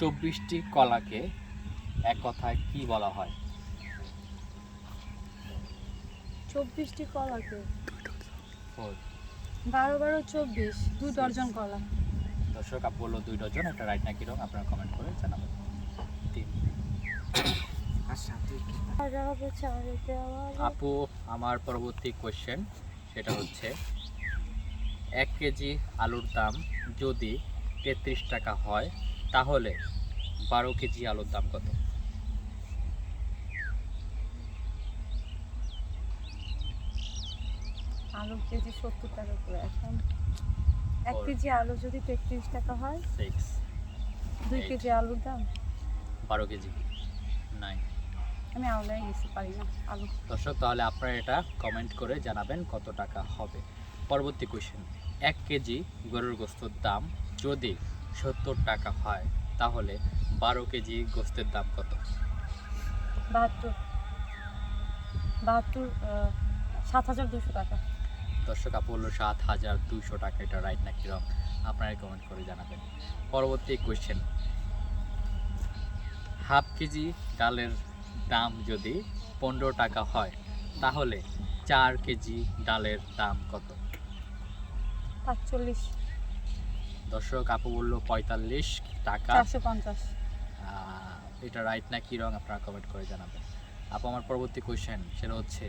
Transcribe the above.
চব্বিশটি কলাকে এক কথায় কি বলা হয়? চব্বিশটি কলাকে? বারো বারো চব্বিশ দু ডজন কলা। দর্শক আপু বলল দুই ডজন একটা রাইট নাকি রং আপনারা কমেন্ট করে জানাবেন। তিন। আপু আমার পরবর্তী কোয়েশ্চেন সেটা হচ্ছে এক কেজি আলুর দাম যদি তেত্রিশ টাকা হয় তাহলে বারো কেজি আলুর দাম কত? আলু কেজি সত্তর টাকা করে এখন। এক কেজি আলু যদি তেত্রিশ টাকা হয় সিক্স দুই কেজি আলুর দাম? বারো কেজি নাইন আমি আওলাই গেছি পারি না আলু। দর্শক তাহলে আপনারা এটা কমেন্ট করে জানাবেন কত টাকা হবে। পরবর্তী কোয়েশ্চেন এক কেজি গরুর গোস্তর দাম যদি সত্তর টাকা হয় তাহলে বারো কেজি গোস্তের দাম কত? বাহাত্তর। বাহাত্তর সাত হাজার দুশো টাকা। দর্শক আপু হলো সাত হাজার দুশো টাকা এটা রাইট নাকি রং আপনারা কমেন্ট করে জানাবেন। পরবর্তী কোয়েশ্চেন হাফ কেজি ডালের দাম যদি পনেরো টাকা হয় তাহলে চার কেজি ডালের দাম কত? পাঁচচল্লিশ। দর্শক আপু বলল পঁয়তাল্লিশ টাকা। চারশো পঞ্চাশ। এটা রাইট না কি রং? আপনারা কমেন্ট করে জানাবেন। আপু আমার পরবর্তী কোয়েশ্চেন সেটা হচ্ছে